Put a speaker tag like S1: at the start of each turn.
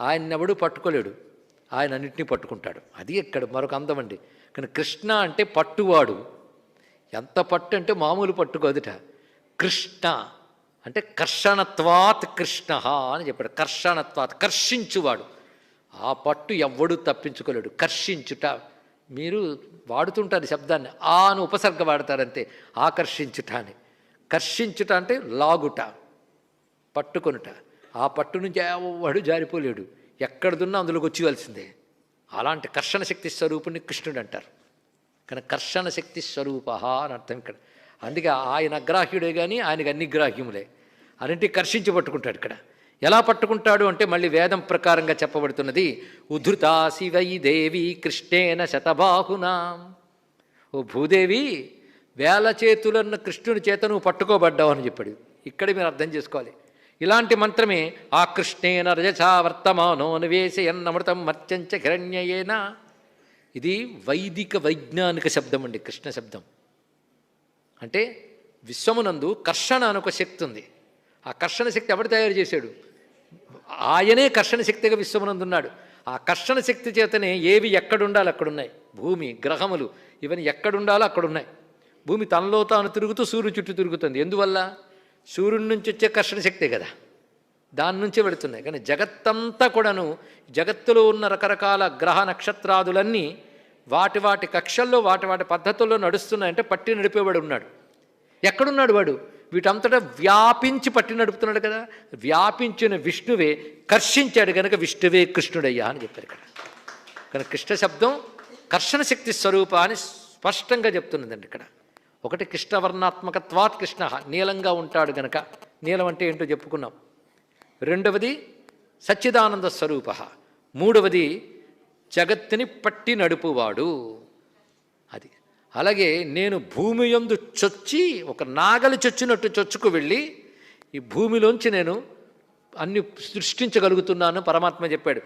S1: ఆయన్నెవడు పట్టుకోలేడు. ఆయన అన్నింటినీ పట్టుకుంటాడు. అది ఎక్కడ? మరొక అందం అండి. కానీ కృష్ణ అంటే పట్టువాడు. ఎంత పట్టు అంటే మామూలు పట్టుకోదుట కృష్ణ అంటే కర్షణత్వాత్ కృష్ణ అని చెప్పాడు. కర్షణత్వాత్ కర్షించువాడు. ఆ పట్టు ఎవ్వడు తప్పించుకోలేడు. కర్షించుట. మీరు వాడుతుంటారు శబ్దాన్ని. ఆ అని ఉపసర్గ వాడతారంతే. ఆకర్షించుట అని. కర్షించుట అంటే లాగుట పట్టుకొనుట. ఆ పట్టు నుంచి ఎవడు జారిపోలేడు. ఎక్కడిదున్నా అందులోకి వచ్చివలసిందే అలాంటి కర్షణ శక్తి స్వరూపుని కృష్ణుడు అంటారు. కానీ కర్షణ శక్తి స్వరూప అని అర్థం ఇక్కడ. అందుకే ఆయన అగ్రాహ్యుడే కానీ ఆయనకి అన్ని గ్రాహ్యములే. అన్నింటి కర్షించి పట్టుకుంటాడు ఇక్కడ. ఎలా పట్టుకుంటాడు అంటే మళ్ళీ వేదం ప్రకారంగా చెప్పబడుతున్నది. ఉధృతా శివై దేవి కృష్ణేన శతబాహునా. ఓ భూదేవి వేల చేతులన్న కృష్ణుని చేత నువ్వు పట్టుకోబడ్డావు అని చెప్పాడు. ఇక్కడ మీరు అర్థం చేసుకోవాలి. ఇలాంటి మంత్రమే ఆ కృష్ణేన రజసా వర్తమానో నివేశయన్నమృతం మర్చంచ హిరణ్యయేన. ఇది వైదిక వైజ్ఞానిక శబ్దం అండి కృష్ణ శబ్దం. అంటే విశ్వమునందు కర్షణ అని ఒక శక్తి ఉంది. ఆ కర్షణ శక్తి ఎవడు తయారు చేశాడు? ఆయనే కర్షణ శక్తిగా విశ్వమునందు ఉన్నాడు. ఆ కర్షణ శక్తి చేతనే ఏవి ఎక్కడుండాలి అక్కడున్నాయి. భూమి గ్రహములు ఇవన్నీ ఎక్కడుండాలో అక్కడున్నాయి. భూమి తనలో తాను తిరుగుతూ సూర్యుడు చుట్టూ తిరుగుతుంది. ఎందువల్ల? సూర్యుడి నుంచి వచ్చే కర్షణ శక్తే కదా. దాని నుంచే వెళుతున్నాయి. కానీ జగత్తంతా కూడాను జగత్తులో ఉన్న రకరకాల గ్రహ నక్షత్రాదులన్నీ వాటి వాటి కక్షల్లో వాటి వాటి పద్ధతుల్లో నడుస్తున్నాయంటే పట్టి నడిపేవాడు ఉన్నాడు. ఎక్కడున్నాడు వాడు? వీటంతటా వ్యాపించి పట్టి నడుపుతున్నాడు కదా. వ్యాపించిన విష్ణువే కర్షించాడు కనుక విష్ణువే కృష్ణుడయ్యా అని చెప్పారు ఇక్కడ. కనుక కృష్ణ శబ్దం కర్షణ శక్తి స్వరూప అని స్పష్టంగా చెప్తున్నదండి ఇక్కడ. ఒకటి కృష్ణవర్ణాత్మకత్వాత్ కృష్ణ నీలంగా ఉంటాడు గనక. నీలం అంటే ఏంటో చెప్పుకున్నాం. రెండవది సచ్చిదానంద స్వరూప. మూడవది జగత్తుని పట్టి నడుపువాడు. అది. అలాగే నేను భూమి యందు చొచ్చి ఒక నాగలి చొచ్చినట్టు చొచ్చుకు వెళ్ళి ఈ భూమిలోంచి నేను అన్ని సృష్టించగలుగుతున్నాను పరమాత్మ చెప్పాడు.